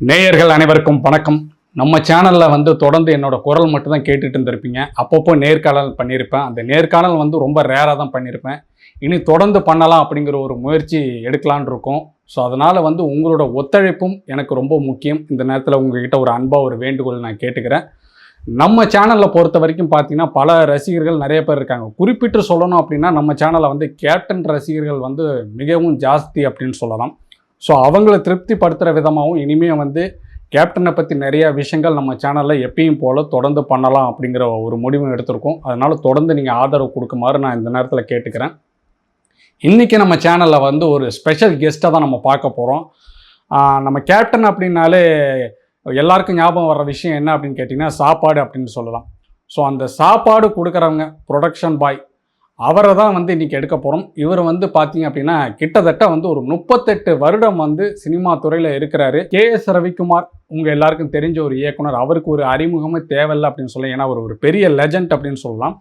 நேயர்கள் அனைவருக்கும் வணக்கம். நம்ம சேனலில் வந்து தொடர்ந்து என்னோட குரல் மட்டும்தான் கேட்டுட்டு இருந்திருப்பீங்க. அப்பப்போ நேர்காணல் பண்ணியிருப்பேன் அந்த நேர்காணல் வந்து ரொம்ப ரேராக தான் பண்ணியிருப்பேன் இனி தொடர்ந்து பண்ணலாம் அப்படிங்கிற ஒரு முயற்சி எடுக்கலான் இருக்கோம். ஸோ அதனால் வந்து உங்களோட ஒத்துழைப்பும் எனக்கு ரொம்ப முக்கியம். இந்த நேரத்தில் உங்ககிட்ட ஒரு அன்பாக ஒரு வேண்டுகோள் நான் கேட்டுக்கிறேன். நம்ம சேனலில் பொறுத்த வரைக்கும் பார்த்தீங்கன்னா பல ரசிகர்கள் நிறைய பேர் இருக்காங்க. குறிப்பிட்டு சொல்லணும் அப்படின்னா நம்ம சேனலில் வந்து கேப்டன் ரசிகர்கள் வந்து மிகவும் ஜாஸ்தி அப்படின்னு சொல்லலாம். ஸோ அவங்கள திருப்திப்படுத்துகிற விதமாகவும் இனிமேல் வந்து கேப்டனை பற்றி நிறையா விஷயங்கள் நம்ம சேனலில் எப்பயும் போல் தொடர்ந்து பண்ணலாம் அப்படிங்கிற ஒரு முடிவும் எடுத்திருக்கோம். அதனால் தொடர்ந்து நீங்கள் ஆதரவு கொடுக்குமாறு நான் இந்த நேரத்தில் கேட்டுக்கிறேன். இன்றைக்கி நம்ம சேனலில் வந்து ஒரு ஸ்பெஷல் கெஸ்ட்டை தான் நம்ம பார்க்க போகிறோம் நம்ம கேப்டன் அப்படின்னாலே எல்லாருக்கும் ஞாபகம் வர்ற விஷயம் என்ன அப்படின்னு கேட்டிங்கன்னா சாப்பாடு அப்படின்னு சொல்லலாம். ஸோ அந்த சாப்பாடு கொடுக்குறவங்க ப்ரொடக்ஷன் பாய் அவரை தான் வந்து இன்றைக்கி எடுக்க போகிறோம் இவர் வந்து பார்த்தீங்க அப்படின்னா கிட்டத்தட்ட வந்து ஒரு முப்பத்தெட்டு வருடம் வந்து சினிமா துறையில் இருக்கிறாரு. கே எஸ் ரவிக்குமார் உங்கள் எல்லாருக்கும் தெரிஞ்ச ஒரு இயக்குனர். அவருக்கு ஒரு அறிமுகமே தேவையில்லை அப்படின்னு சொல்லலாம் ஏன்னா அவர் ஒரு பெரிய லெஜண்ட் அப்படின்னு சொல்லலாம்.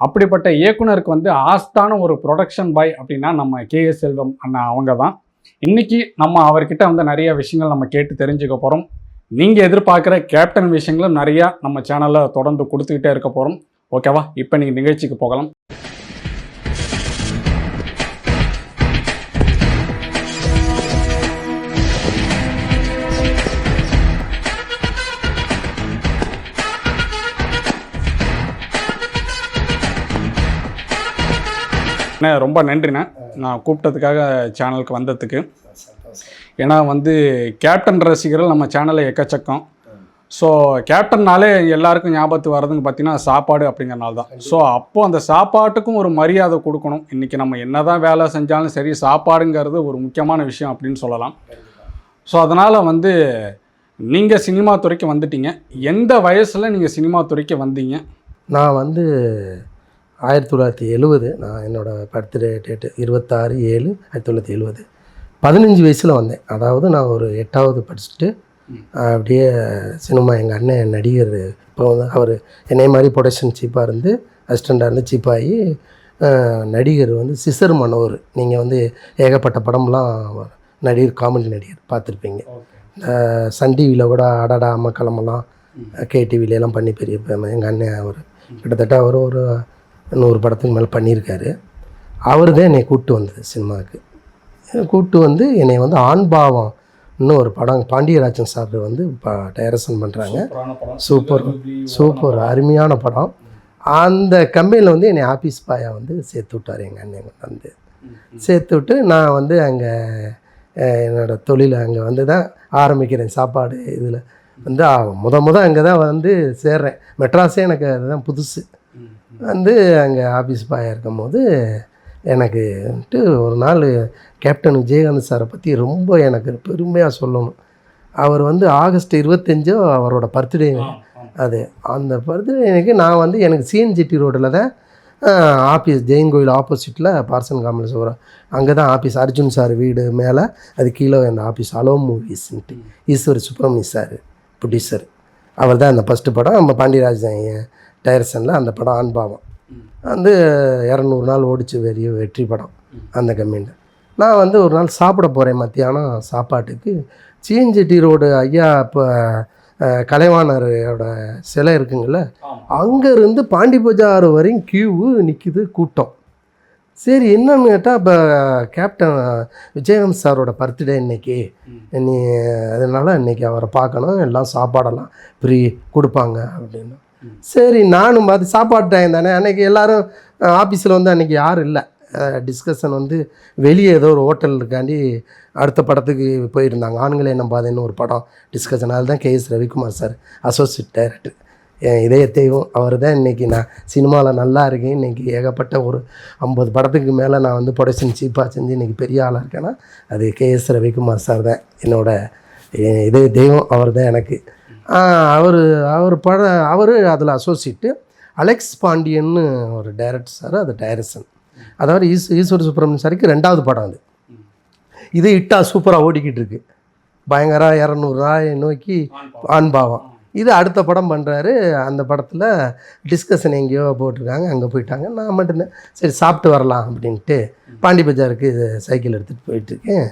அப்படிப்பட்ட இயக்குனருக்கு வந்து ஆஸ்தான ஒரு ப்ரொடக்ஷன் பாய் அப்படின்னா நம்ம கே எஸ் செல்வம் அண்ணா அவங்க தான். இன்றைக்கி நம்ம அவர்கிட்ட வந்து நிறைய விஷயங்கள் நம்ம கேட்டு தெரிஞ்சுக்க போகிறோம் நீங்கள் எதிர்பார்க்குற கேப்டன் விஷயங்களும் நிறையா நம்ம சேனலில் தொடர்ந்து கொடுத்துக்கிட்டே இருக்க போகிறோம் ஓகேவா இப்போ நீங்கள் நிகழ்ச்சிக்கு போகலாம். அண்ணே ரொம்ப நன்றிண்ணே. நான் கூப்பிட்டதுக்காக சேனலுக்கு வந்ததுக்கு. ஏன்னா வந்து கேப்டன் ரசிகர்கள் நம்ம சேனலை எக்கச்சக்கம். ஸோ கேப்டன்னாலே எல்லாருக்கும் ஞாபகத்து வர்றதுன்னு பார்த்தீங்கன்னா சாப்பாடு அப்படிங்கிறனால தான். ஸோ அப்போது அந்த சாப்பாட்டுக்கும் ஒரு மரியாதை கொடுக்கணும். இன்றைக்கி நம்ம என்ன தான் வேலை செஞ்சாலும் சரி சாப்பாடுங்கிறது ஒரு முக்கியமான விஷயம் அப்படின்னு சொல்லலாம். ஸோ அதனால் வந்து நீங்கள் சினிமா துறைக்கு வந்துட்டீங்க. எந்த வயசில் நீங்கள் சினிமா துறைக்கு வந்தீங்க? நான் வந்து ஆயிரத்தி தொள்ளாயிரத்தி எழுவது நான் என்னோடய பர்த்டே டேட்டு இருபத்தாறு ஏழு ஆயிரத்தி தொள்ளாயிரத்தி எழுவது பதினஞ்சு வயசில் வந்தேன். அதாவது நான் ஒரு எட்டாவது படிச்சுட்டு அப்படியே சினிமா எங்கள் அண்ணன் நடிகர் இப்போ வந்து அவர் என்னை மாதிரி ப்ரொடக்ஷன் சீப்பாக இருந்து அசிஸ்டண்ட்டாக இருந்து சீப்பாகி நடிகர் வந்து சிசர் மனோர். நீங்கள் வந்து ஏகப்பட்ட படம்லாம் நடிகர் காமெடி நடிகர் பார்த்துருப்பீங்க. சன் டிவியில் கூட அடடா அம்மக்களமெல்லாம் கேடிவில எல்லாம் பண்ணி பெரிய எங்கள் அண்ணன் அவர். கிட்டத்தட்ட அவர் ஒரு நூறு படத்துக்கு மேலே பண்ணியிருக்காரு. அவர் தான் என்னை கூப்பிட்டு வந்தது சினிமாவுக்கு. கூப்பிட்டு வந்து என்னை வந்து ஆண்பாவம் இன்னும் ஒரு படம் பாண்டியராஜன் சார் வந்து இப்போ டைரக்ஷன் பண்ணுறாங்க சூப்பர் சூப்பர் அருமையான படம். அந்த கம்பெனியில் வந்து என்னை ஆஃபீஸ் பாயாக வந்து சேர்த்து விட்டார் எங்கள் அண்ணன் வந்து சேர்த்து விட்டு நான் வந்து அங்கே என்னோடய தொழிலை அங்கே வந்து தான் ஆரம்பிக்கிறேன். சாப்பாடு இதில் வந்து முத முத அங்கே தான் வந்து சேர்றேன். மெட்ராஸே எனக்கு அதுதான் புதுசு. வந்து அங்கே ஆஃபீஸ் பாயாக இருக்கும்போது எனக்கு வந்துட்டு ஒரு நாள் கேப்டன் விஜயகாந்த் சாரை பற்றி ரொம்ப எனக்கு பெருமையாக சொல்லணும். அவர் வந்து ஆகஸ்ட் இருபத்தஞ்சோ அவரோட பர்த்டே அது அந்த பர்த்டேக்கு நான் வந்து எனக்கு சிஎன்ஜிடி ரோட்டில் தான் ஆஃபீஸ் ஜெயின் கோயில் ஆப்போசிட்டில் பார்சன் காமலேஸ்வரம் அங்கே தான் ஆஃபீஸ் அர்ஜுன் சார் வீடு மேலே அது கீழே அந்த ஆஃபீஸ் அலோ மூவிஸ்ன்ட்டு ஈஸ்வர் சுப்பிரமணிய சார் ப்ரொடியூசர் அவர் தான் அந்த ஃபஸ்ட்டு படம். நம்ம பாண்டியராஜ் டைரக்ஷனில் அந்த படம் ஆண்பாவம் வந்து இரநூறு நாள் ஓடிச்சு பெரிய வெற்றி படம் அந்த கம்பெனியில். நான் வந்து ஒரு நாள் சாப்பிட போகிறேன் மத்தியானம் சாப்பாட்டுக்கு. சிஎன்ஜிடி ரோடு ஐயா இப்போ கலைவாணரோட சிலை இருக்குங்கள்ல அங்கேருந்து பாண்டி பஜார் வரையும் கியூவு நிற்கிது கூட்டம். சரி என்னன்னு கேட்டால் இப்போ கேப்டன் விஜயகாந்த் சாரோட பர்த்டே இன்னைக்கு. நீ அதனால் இன்னைக்கு அவரை பார்க்கணும் எல்லாம் சாப்பாடெல்லாம் ஃப்ரீ கொடுப்பாங்க அப்படின்னு. சரி நானும் பார்த்து சாப்பாடு டைம் தானே. அன்றைக்கி எல்லோரும் ஆஃபீஸில் வந்து அன்றைக்கி யாரும் இல்லை. டிஸ்கஷன் வந்து வெளியே ஏதோ ஒரு ஹோட்டலுக்காண்டி அடுத்த படத்துக்கு போயிருந்தாங்க. ஆண்களே நம்பாதேன்னு ஒரு படம் டிஸ்கஷன் அதில் தான் KS Ravikumar sir associate director என் இதய தெய்வம் அவர் தான் இன்றைக்கி நான் சினிமாவில் நல்லா இருக்கேன். இன்றைக்கி ஏகப்பட்ட ஒரு ஐம்பது படத்துக்கு மேலே நான் வந்து ப்ரொடக்ஷன் சீப்பாக செஞ்சு இன்றைக்கி பெரிய ஆளாக இருக்கேன்னா அது கேஎஸ் ரவிக்குமார் சார் தான். என்னோடய என் இதய தெய்வம் அவர் தான் எனக்கு. அவர் அவர் பட அவர் அதில் அசோசியேட்டு அலெக்ஸ் பாண்டியன்னு ஒரு டைரக்டர் சார் அது டைரக்ஷன் அதாவது ஈஸ் ஈஸ்வர சுப்பிரமணியன் சாருக்கு ரெண்டாவது படம் அது. இது இட்டா சூப்பராக ஓடிக்கிட்டு இருக்கு. பயங்கர இரநூறுவா நோக்கி ஆன்பாவம் இது அடுத்த படம் பண்ணுறாரு அந்த படத்தில் டிஸ்கஷன் எங்கேயோ போட்டிருக்காங்க அங்கே போயிட்டாங்க. நான் மட்டும்தான். சரி சாப்பிட்டு வரலாம் அப்படின்ட்டு பாண்டி பஜாருக்கு சைக்கிள் எடுத்துகிட்டு போயிட்டுருக்கேன்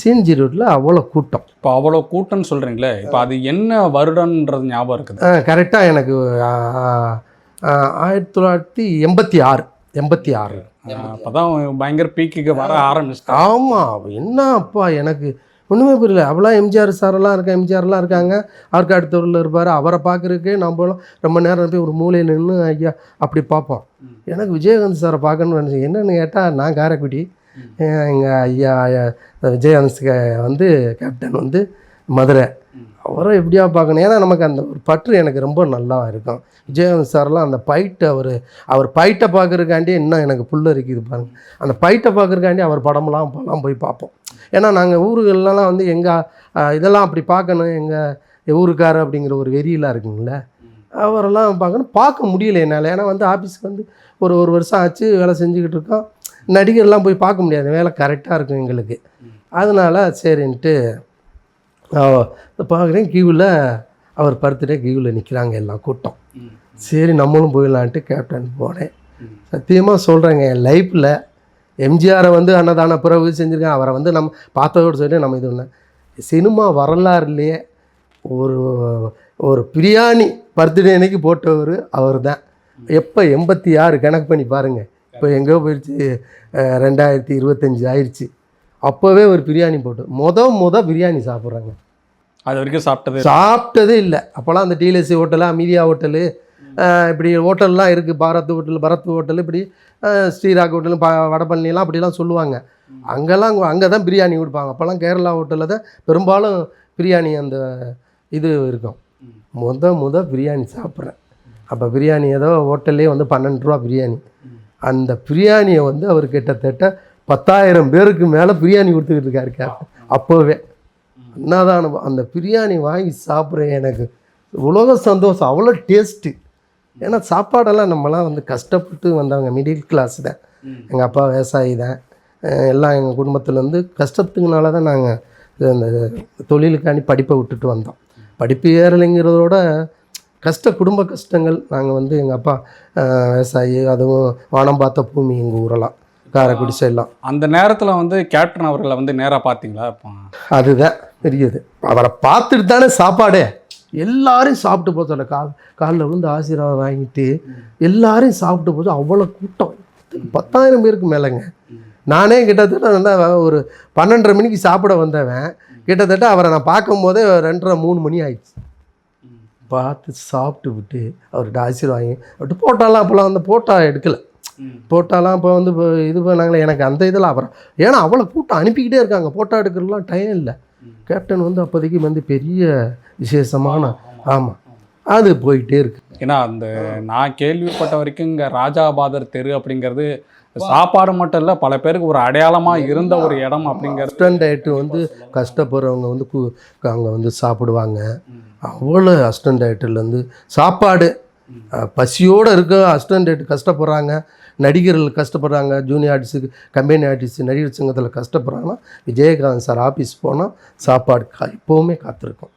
சிஎன்ஜி ரோட்டில் அவ்வளோ கூட்டம். இப்போ அவ்வளோ கூட்டம்னு சொல்கிறீங்களே இப்போ அது என்ன வருடன்றது ஞாபகம் இருக்குது. கரெக்டாக எனக்கு ஆயிரத்தி தொள்ளாயிரத்தி எண்பத்தி ஆறு எண்பத்தி ஆறு. அப்போ தான் பயங்கர பீக்குக்கு வர ஆரம்பிச்சிட்டா ஆமாம் என்ன அப்பா எனக்கு ஒன்றுமே புரியல. அவ்வளோ எம்ஜிஆர் சாரெல்லாம் இருக்க எம்ஜிஆர்லாம் இருக்காங்க. அவருக்கு அடுத்த ஊரில் இருப்பார் அவரை பார்க்குறதுக்கு நம்மளும் ரொம்ப நேரம் போய் ஒரு மூலையில் நின்று ஐயா அப்படி பார்ப்போம். எனக்கு விஜயகாந்த் சாரை பார்க்கணும்னு நினச்சேன். என்னென்னு கேட்டால் நான் காரைக்குடி எங்கள் ஐயா ஐயா, விஜயகாந்த் வந்து கேப்டன் வந்து மதுரை. அவரை எப்படியா பார்க்கணும்? ஏன்னா நமக்கு அந்த ஒரு பற்று எனக்கு ரொம்ப நல்லா இருக்கும். விஜயகாந்த் சார்லாம் அந்த பைட்டை அவர் அவர் பைட்டை பார்க்கறதுக்காண்டி இன்னும் எனக்கு புல் இருக்குது பாருங்க. அந்த பைட்டை பார்க்குறக்காண்டி அவர் படமெல்லாம் அப்போல்லாம் போய் பார்ப்போம். ஏன்னா நாங்கள் ஊருகள்லாம் வந்து எங்கள் இதெல்லாம் அப்படி பார்க்கணும். எங்கள் ஊருக்கார் அப்படிங்கிற ஒரு வெறியெல்லாம் இருக்குங்களே அவரெல்லாம் பார்க்கணும். பார்க்க முடியல என்னால். ஏன்னா வந்து ஆஃபீஸ்க்கு வந்து ஒரு ஒரு வருஷம் ஆச்சு வேலை செஞ்சுக்கிட்டு இருக்கோம். நடிகர்லாம் போய் பார்க்க முடியாது. வேலை கரெக்டாக இருக்கும் எங்களுக்கு. அதனால் சரின்ட்டு பார்க்குறேன் கியூவில் அவர் பர்த்டே கியூவில் நிற்கிறாங்க எல்லாம் கூட்டம். சரி நம்மளும் போயிடலான்ட்டு கேப்டன் போனேன். சத்தியமாக சொல்கிறேங்க என் லைஃப்பில் எம்ஜிஆரை வந்து அன்னதான பிறகு செஞ்சுருக்கேன். அவரை வந்து நம்ம பார்த்ததோடு சொல்லி நம்ம இது ஒன்று சினிமா வரலாறுலையே ஒரு ஒரு பிரியாணி பர்த்டே அன்னைக்கு போட்டவர் அவர் தான் எப்போ எண்பத்தி ஆறு கணக்கு பண்ணி பாருங்கள் இப்போ எங்கேயோ போயிடுச்சு ரெண்டாயிரத்தி இருபத்தஞ்சி ஆயிடுச்சு. அப்போவே ஒரு பிரியாணி போட்டு முத முத பிரியாணி சாப்பிட்றாங்க. அது வரைக்கும் சாப்பிட்டது சாப்பிட்டதே இல்லை. அப்போல்லாம் அந்த டிஎல்எஸ்சி ஹோட்டலு அமீதியா ஹோட்டலு இப்படி ஹோட்டல்லாம் இருக்குது பாரத் ஹோட்டல் பரத் ஹோட்டல் இப்படி ஸ்ரீராக் ஹோட்டல் ப வடபழனிலாம் அப்படிலாம் சொல்லுவாங்க. அங்கெல்லாம் அங்கே தான் பிரியாணி கொடுப்பாங்க. அப்போல்லாம் கேரளா ஹோட்டலில் தான் பெரும்பாலும் பிரியாணி அந்த இது இருக்கும். முத முத பிரியாணி சாப்பிட்றேன். அப்போ பிரியாணி ஏதோ ஹோட்டல்லே வந்து பன்னெண்டு ரூபா பிரியாணி. அந்த பிரியாணியை வந்து அவர் கிட்டத்தட்ட பத்தாயிரம் பேருக்கு மேலே பிரியாணி கொடுத்துக்கிட்டு இருக்காரு அப்போவே. அனுபவம். அந்த பிரியாணி வாங்கி சாப்பிட்றேன் எனக்கு உலக சந்தோஷம் அவ்வளோ டேஸ்ட்டு ஏன்னா சாப்பாடெல்லாம் நம்மலாம் வந்து கஷ்டப்பட்டு வந்தவங்க மிடில் கிளாஸ் தான். எங்கள் அப்பா விவசாயி தான். எல்லாம் எங்கள் குடும்பத்துலேருந்து கஷ்டத்துக்குனால தான் நாங்கள் இந்த தொழிலுக்காண்டி படிப்பை விட்டுட்டு வந்தோம். படிப்பு ஏறலைங்கிறதோட கஷ்ட குடும்ப கஷ்டங்கள் நாங்கள் வந்து எங்கள் அப்பா விவசாயி அதுவும் வானம் பார்த்த பூமி எங்கள் ஊரெல்லாம் காரைக்குடி சைடெலாம் அந்த நேரத்தில் வந்து கேப்டன் அவர்களை வந்து நேராக பார்த்தீங்களா? அதுதான் பெரியது அவரை பார்த்துட்டு தானே சாப்பாடே. எல்லாரையும் சாப்பிட்டு சொல்ல கால் காலில் விழுந்து ஆசீர்வாதம் வாங்கிட்டு எல்லாரையும் சாப்பிட்டு போது அவ்வளோ கூட்டம். பத்தாயிரம் பேருக்கு மேலேங்க. நானே கிட்டத்தட்ட ஒரு பன்னெண்டரை மணிக்கு சாப்பிட வந்தவன். கிட்டத்தட்ட அவரை நான் பார்க்கும்போதே ரெண்டரை மூணு மணி ஆயிடுச்சு. பார்த்து சாப்பிட்டு விட்டு அவர்கிட்ட ஆசீர்வாதம் வாங்கி அவர்கிட்ட போட்டாலாம் அப்போல்லாம் வந்து போட்டா எடுக்கலை. போட்டாலாம் இப்போ வந்து இப்போ இது பண்ணாங்களே எனக்கு அந்த இதில் அப்புறம். ஏன்னா அவ்வளோ கூட்டம் அனுப்பிக்கிட்டே இருக்காங்க போட்டோ எடுக்கிறதுலாம் டைம் இல்லை. கேப்டன் வந்து அப்போதைக்கு வந்து பெரிய விசேஷமான ஆமாம் அது போயிட்டே இருக்கு. ஏன்னா அந்த நான் கேள்விப்பட்ட வரைக்கும் இங்கே ராஜாபாதர் தெரு அப்படிங்கிறது சாப்பாடு மட்டும் இல்லை பல பேருக்கு ஒரு அடையாளமாக இருந்த ஒரு இடம் அப்படிங்கிறது அஸ்டன் டயட்டு வந்து கஷ்டப்படுறவங்க வந்து கு அங்கே வந்து சாப்பிடுவாங்க. அவ்வளோ அஸ்டன் டயட்டுலேருந்து சாப்பாடு. பசியோடு இருக்க அஸ்டன் டயட்டு கஷ்டப்படுறாங்க. நடிகர்கள் கஷ்டப்படுறாங்க. ஜூனியர் ஆர்டிஸ்ட்டுக்கு கம்பெனி ஆர்டிஸ்ட் நடிகர் சங்கத்தில் கஷ்டப்படுறாங்கன்னா விஜயகாந்த் சார் ஆஃபீஸ் போனால் சாப்பாடு கா எப்போவுமே காத்திருக்கும்.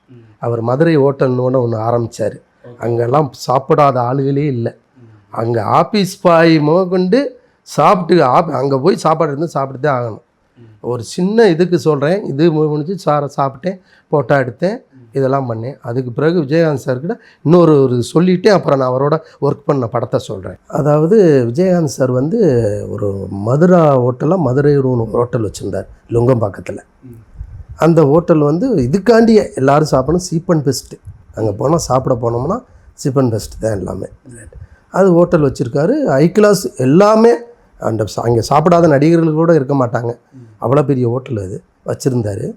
அவர் மதுரை ஹோட்டல்னு ஒன்று ஆரம்பித்தார் அங்கெல்லாம் சாப்பிடாத ஆளுகளே இல்லை. அங்கே ஆஃபீஸ் பாய் முதற்கொண்டு சாப்பிட்டு ஆப் அங்கே போய் சாப்பாடு இருந்து சாப்பிட்டு தான் ஆகணும். ஒரு சின்ன இதுக்கு சொல்கிறேன் இது முடிஞ்சு சாரை சாப்பிட்டேன் ஃபோட்டோ எடுத்தேன் இதெல்லாம் பண்ணேன். அதுக்கு பிறகு விஜயகாந்த் சார்கிட்ட இன்னொரு ஒரு சொல்லிவிட்டு அப்புறம் நான் அவரோட ஒர்க் பண்ண படத்தை சொல்கிறேன் அதாவது விஜயகாந்த் சார் வந்து ஒரு மதுரா ஹோட்டலாக மதுரை ஒரு ஹோட்டல் வச்சுருந்தார் லுங்கம்பாக்கத்தில். அந்த ஹோட்டல் வந்து இதுக்காண்டியே எல்லாரும் சாப்பிடணும். சீப் அண்ட் பெஸ்ட்டு அங்கே போனால் சாப்பிட போனோம்னா சீப் அண்ட் பெஸ்ட் தான் எல்லாமே. அது ஹோட்டல் வச்சுருக்காரு. ஹை கிளாஸ் எல்லாமே அந்த அங்கே சாப்பிடாத நடிகர்கள் கூட இருக்க மாட்டாங்க. அவ்வளோ பெரிய ஹோட்டல் அது வச்சுருந்தாரு.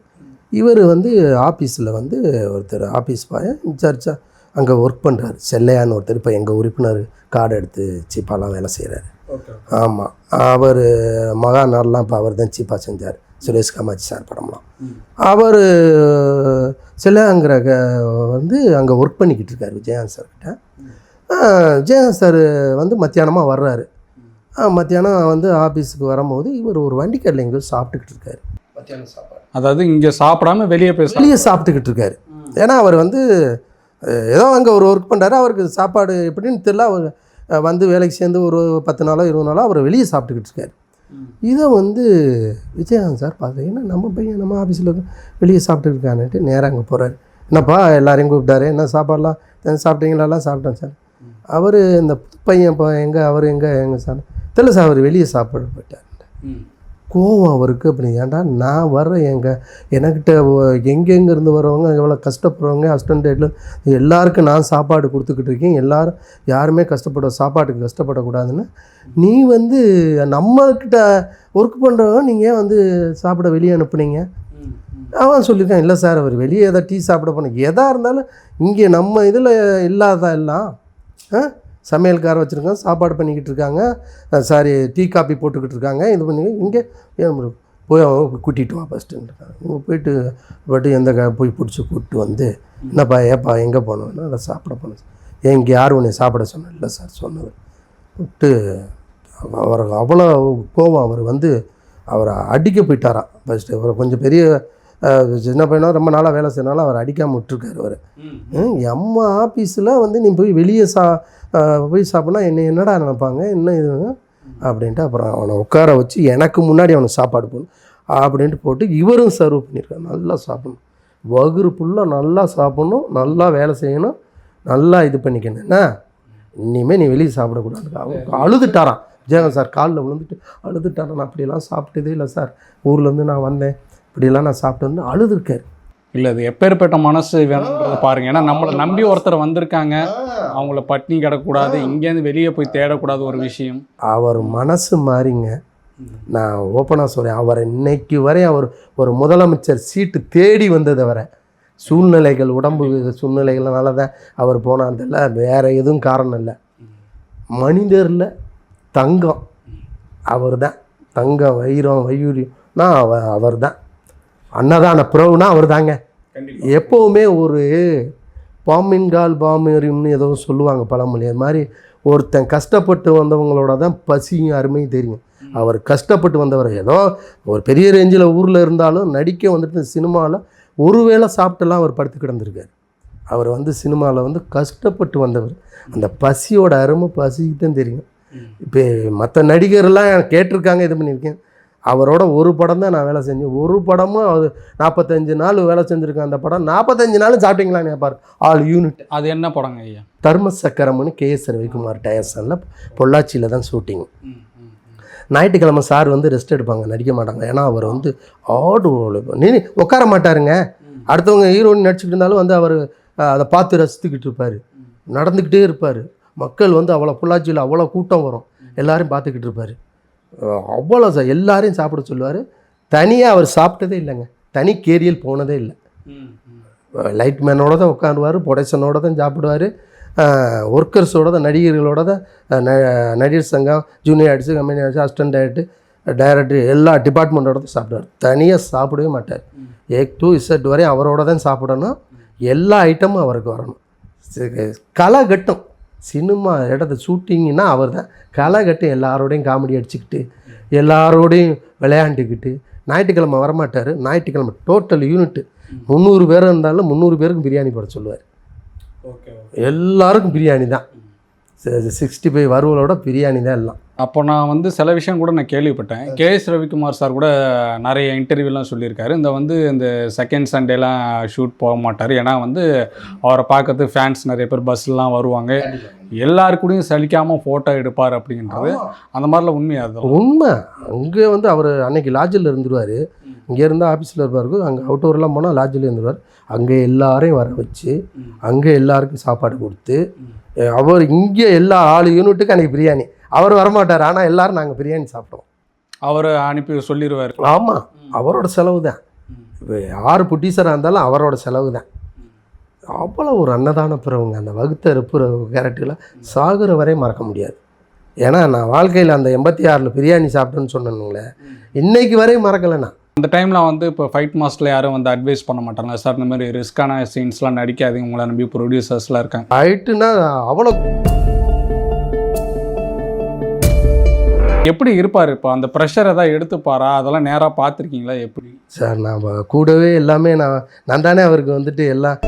இவர் வந்து ஆஃபீஸில் வந்து ஒருத்தர் ஆஃபீஸ் பாய இன்சார்ஜாக அங்கே ஒர்க் பண்ணுறாரு செல்லையான்னு ஒருத்தர் இப்போ எங்கள் உறுப்பினர் கார்டு எடுத்து சீப்பாலாம் வேலை செய்கிறாரு ஆமாம் அவர் மகாநாள்லாம் இப்போ அவர் தான் சீப்பாக செஞ்சார். சுரேஷ் காமாட்சி சார் படம்லாம். அவர் சிலையாங்கிற வந்து அங்கே ஒர்க் பண்ணிக்கிட்டு இருக்கார் விஜயகாந்த் சார்கிட்ட. விஜயகாந்த் சார் வந்து மத்தியானமாக வர்றாரு. மத்தியானம் வந்து ஆஃபீஸுக்கு வரும்போது இவர் ஒரு வண்டி கடையில் எங்கேயோ சாப்பிட்டுக்கிட்டு இருக்காரு. மத்தியானம் சாப்பாடு. அதாவது இங்கே சாப்பிடாம வெளியே போய் வெளியே சாப்பிட்டுக்கிட்டு இருக்காரு. ஏன்னா அவர் வந்து ஏதோ அங்கே ஒரு ஒர்க் பண்ணுறாரு அவருக்கு சாப்பாடு எப்படின்னு தெரியல. அவர் வந்து வேலைக்கு சேர்ந்து ஒரு பத்து நாளோ இருபது நாளோ அவர் வெளியே சாப்பிட்டுக்கிட்டு இருக்காரு. இதை வந்து விஜயகாந்த் சார் பார்த்தீங்கன்னா நம்ம பையன் நம்ம ஆஃபீஸில் வெளியே சாப்பிட்டுருக்கான்னுட்டு நேராக அங்கே போகிறாரு என்னப்பா எல்லாரையும் கூப்பிட்டாரு. என்ன சாப்பாடலாம்? "அஹ் சாப்பிட்டீங்களாலாம் சாப்பிட்டேன் சார். அவர் இந்த பையன் இப்போ எங்கே அவர் எங்கே எங்கே சார்? தெரியல சார் அவர் வெளியே சாப்பிட போயிட்டார். கோவம் அவருக்கு அப்படி ஏன்டா நான் வர்றேன் எங்க? எனக்கிட்ட எங்கெங்கேருந்து வரவங்க எவ்வளோ கஷ்டப்படுறவங்க அஸ்டண்டேட்டில் எல்லாருக்கும் நான் சாப்பாடு கொடுத்துக்கிட்டு இருக்கேன். எல்லாரும் யாருமே கஷ்டப்பட சாப்பாட்டுக்கு கஷ்டப்படக்கூடாதுன்னு. நீ வந்து நம்மக்கிட்ட ஒர்க் பண்ணுறவங்க நீங்கள் வந்து சாப்பிட வெளியே அனுப்புனீங்க? அவன் சொல்லியிருக்கான் இல்லை சார் அவர் வெளியே எதை டீ சாப்பிட போன எதாக இருந்தாலும் இங்கே நம்ம இதில் இல்லாததா எல்லாம் ஆ? சமையல்கார வச்சுருக்காங்க சாப்பாடு பண்ணிக்கிட்டு இருக்காங்க. சாரி டீ காப்பி போட்டுக்கிட்டு இருக்காங்க. இது பண்ணி இங்கே போய் கூட்டிகிட்டு வா ஃபஸ்ட்டுன்றாங்க இவங்க போயிட்டு பட்டு எந்த க போய் பிடிச்சி கூப்பிட்டு வந்து என்னப்பா ஏப்பா எங்கே போனோம்னா அதை சாப்பிட போனேன். ஏன் இங்கே யார் உன்னை சாப்பிட சொன்னேன் இல்லை சார் சொன்னது. விட்டு அவர் அவ்வளோ கோபம் அவர் வந்து அவரை அடிக்க போயிட்டாராம் ஃபஸ்ட்டு அவரை கொஞ்சம் பெரிய சின்ன பையனா ரொம்ப நாளாக வேலை செய்யறனால அவர் அடிக்காமல் விட்டுருக்காரு அவர். எம்மா ஆஃபீஸில் வந்து நீ போய் வெளியே சா போய் சாப்பிட்னா என்ன என்னடா நினைப்பாங்க? என்ன இது? அப்படின்ட்டு அப்புறம் அவனை உட்கார வச்சு எனக்கு முன்னாடி அவனுக்கு சாப்பாடு போடணும் அப்படின்ட்டு போட்டு இவரும் சர்வ் பண்ணியிருக்காரு. நல்லா சாப்பிடணும். வகுறு ஃபுல்லாக நல்லா சாப்பிடணும். நல்லா வேலை செய்யணும். நல்லா இது பண்ணிக்கணும். என்ன? இனிமேல் நீ வெளியே சாப்பிடக்கூடாது. அவன் அழுதுட்டாராம். ஜெகன் சார் காலில் விழுந்துட்டு அழுதுட்டாரான் நான் அப்படியெல்லாம் சாப்பிட்டதே இல்லை சார். ஊர்லேருந்து நான் வந்தேன். இப்படியெல்லாம் நான் சாப்பிட்டு வந்து அழுதுருக்காரு. இல்லை அது எப்பேற்பட்ட மனசு வேணுன்றத பாருங்க. ஏன்னா நம்மளை நம்பி ஒருத்தர் வந்திருக்காங்க. அவங்கள பட்னி கிடக்கூடாது இங்கேருந்து வெளியே போய் தேடக்கூடாது ஒரு விஷயம். அவர் மனசு மாறிங்க. நான் ஓப்பனாக சொல்கிறேன் அவர் இன்னைக்கு வரை அவர் ஒரு முதலமைச்சர் சீட்டு தேடி வந்தது வரை சூழ்நிலைகள் உடம்பு சூழ்நிலைகள்னால தான் அவர் போனார்தில்ல வேறு எதுவும் காரணம் இல்லை. மனிதரில் தங்கம். அவர் தான் தங்கம் வைரம் வையூரியம்னா அவ அவர் தான் அன்னதான பிறவுனா அவர் தாங்க எப்போவுமே ஒரு பாம்பின்கால் பாம்பரியும்னு ஏதோ சொல்லுவாங்க பழமொழி. அது மாதிரி ஒருத்தன் கஷ்டப்பட்டு வந்தவங்களோட தான் பசியும் அருமையும் தெரியும். அவர் கஷ்டப்பட்டு வந்தவர் ஏதோ ஒரு பெரிய ரேஞ்சில் ஊரில் இருந்தாலும் நடிக்க வந்துட்டு சினிமாவில் ஒருவேளை சாப்பிட்டுலாம் அவர் படுத்து கிடந்திருக்காரு. அவர் வந்து சினிமாவில் வந்து கஷ்டப்பட்டு வந்தவர். அந்த பசியோட அருமை பசிக்கு தான் தெரியும் இப்போ மற்ற நடிகர்லாம் கேட்டிருக்காங்க இது பண்ணியிருக்கேன். அவரோட ஒரு படம் தான் நான் வேலை செஞ்சேன். ஒரு படமும் அது நாற்பத்தஞ்சு நாள் வேலை செஞ்சுருக்கேன் அந்த படம். நாற்பத்தஞ்சு நாள் சாப்பிட்டீங்களான்னு கேட்பார் ஆல் யூனிட். அது என்ன படங்க ஐயா? தர்ம சக்கரம்னு கே எஸ் ரவிக்குமார் டயர்சனில் பொள்ளாச்சியில் தான் ஷூட்டிங். ஞாயிற்றுக்கிழமை சார் வந்து ரெஸ்ட் எடுப்பாங்க. நடிக்க மாட்டாங்க. ஏன்னா அவர் வந்து ஆடு. நீ உட்கார மாட்டாருங்க. அடுத்தவங்க ஹீரோயின் நடிச்சுட்டு இருந்தாலும் வந்து அவர் அதை பார்த்து ரசித்துக்கிட்டு இருப்பார். நடந்துக்கிட்டே இருப்பார். மக்கள் வந்து அவ்வளோ பொள்ளாச்சியில் அவ்வளோ கூட்டம் வரும். எல்லாரையும் பார்த்துக்கிட்டு இருப்பார். அவ்வளோ எல்லாரையும் சாப்பிட சொல்லுவார். தனியாக அவர் சாப்பிட்டதே இல்லைங்க. தனி கேரியல் போனதே இல்லை. லைட் மேனோட தான் உட்காருவார் ப்ரொடக்ஷனோட தான் சாப்பிடுவார். ஒர்க்கர்ஸோட தான் நடிகர்களோட தான் நடிகர் சங்கம் junior artist company artist assistant director director எல்லா டிபார்ட்மெண்ட்டோட தான் சாப்பிடுவார். தனியாக சாப்பிடவே மாட்டார். ஏக் டு இசட் வரை அவரோட தான் சாப்பிடணும். எல்லா ஐட்டமும் அவருக்கு வரணும். களை கட்டும் சினிமா இடத்த ஷூட்டிங்னா அவர் தான். களை கட்டும் எல்லாரோடையும் காமெடி அடிச்சுக்கிட்டு எல்லாரோடையும் விளையாண்டுக்கிட்டு ஞாயிற்றுக்கிழமை வரமாட்டார். ஞாயிற்றுக்கிழமை டோட்டல் யூனிட்டு முந்நூறு பேர் இருந்தாலும் முந்நூறு பேருக்கு பிரியாணி போட சொல்லுவார். ஓகே. எல்லாருக்கும் பிரியாணி தான். சிக்ஸ்டி ஃபைவ் வறுவலோட பிரியாணி தான் எல்லாம். அப்போ நான் வந்து சில விஷயம் கூட நான் கேள்விப்பட்டேன். கே எஸ் ரவிக்குமார் சார் கூட நிறைய இன்டர்வியூலாம் சொல்லியிருக்காரு. இந்த வந்து இந்த செகண்ட் சண்டேலாம் ஷூட் போக மாட்டார். ஏன்னா வந்து அவரை பார்க்கறதுக்கு ஃபேன்ஸ் நிறைய பேர் பஸ்லாம் வருவாங்க. எல்லாரு கூடயும் சலிக்காமல் ஃபோட்டோ எடுப்பார் அப்படின்றது அந்த மாதிரிலாம் உண்மையா அது? உண்மை. அங்கே வந்து அவர் அன்னைக்கு லாட்ஜில் இருந்துருவார். இங்கே இருந்தால் ஆஃபீஸில் இருப்பார். அங்கே அவுட்டோர்லாம் போனால் லாட்ஜில் இருந்துருவார். அங்கே எல்லாரையும் வர வச்சு அங்கே எல்லாருக்கும் சாப்பாடு கொடுத்து அவர் இங்கே எல்லா ஆளு யூனிட்டுக்கு அன்றைக்கி பிரியாணி. அவர் வரமாட்டார் ஆனால் எல்லாரும் நாங்கள் பிரியாணி சாப்பிட்டோம் அவர் அனுப்பி சொல்லிடுவார் ஆமாம் அவரோட செலவு தான். இப்போ யார் புட்டீசராக இருந்தாலும் அவரோட செலவு தான். அவ்வளோ ஒரு அன்னதான பிறவுங்க அந்த வகுத்த இருப்புற கேரக்டரில் சாகுற வரை மறக்க முடியாது. ஏன்னா நான் வாழ்க்கையில் அந்த எண்பத்தி ஆறில் பிரியாணி சாப்பிட்டேன்னு சொன்னேனுங்களே இன்னைக்கு வரையும் மறக்கலை நான் அந்த டைமில் வந்து இப்போ ஃபைட் மாஸ்டரில் யாரும் வந்து அட்வைஸ் பண்ண மாட்டாங்க. சார் இந்த மாதிரி ரிஸ்க்கான சீன்ஸ்லாம் நடிக்காதீங்க. உங்களை நம்பி ப்ரொடியூசர்ஸ்லாம் இருக்காங்க. ஆயிட்டுனா அவ்வளோ எப்படி இருப்பார்? இப்போ அந்த ப்ரெஷர் ஏதாவது எடுத்துப்பாரா? அதெல்லாம் நேராக பார்த்துருக்கீங்களா? எப்படி? சார் நான் கூடவே எல்லாமே நான் நான் தானே அவருக்கு வந்துட்டு எல்லாம்